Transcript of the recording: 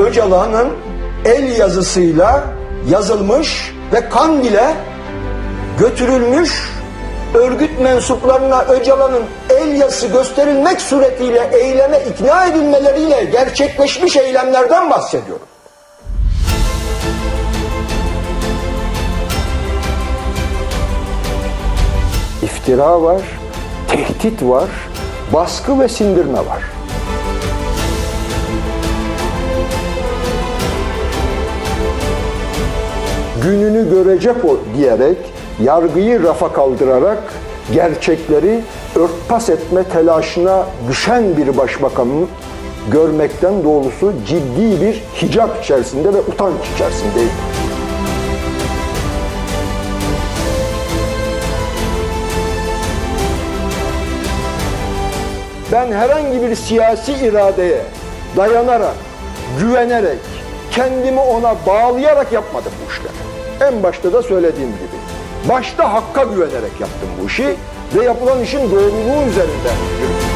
Öcalan'ın el yazısıyla yazılmış ve Kandil'e götürülmüş örgüt mensuplarına Öcalan'ın el yazısı gösterilmek suretiyle eyleme ikna edilmeleriyle gerçekleşmiş eylemlerden bahsediyorum. İftira var, tehdit var, baskı ve sindirme var. Gününü görecek o diyerek, yargıyı rafa kaldırarak gerçekleri örtbas etme telaşına düşen bir başbakanın görmekten doğrusu ciddi bir hicap içerisinde ve utanç içerisindeyim. Ben herhangi bir siyasi iradeye dayanarak, güvenerek, kendimi ona bağlayarak yapmadım bu işleri. En başta da söylediğim gibi. Başta hakka güvenerek yaptım bu işi ve yapılan işin doğruluğu üzerinde yürüdüm.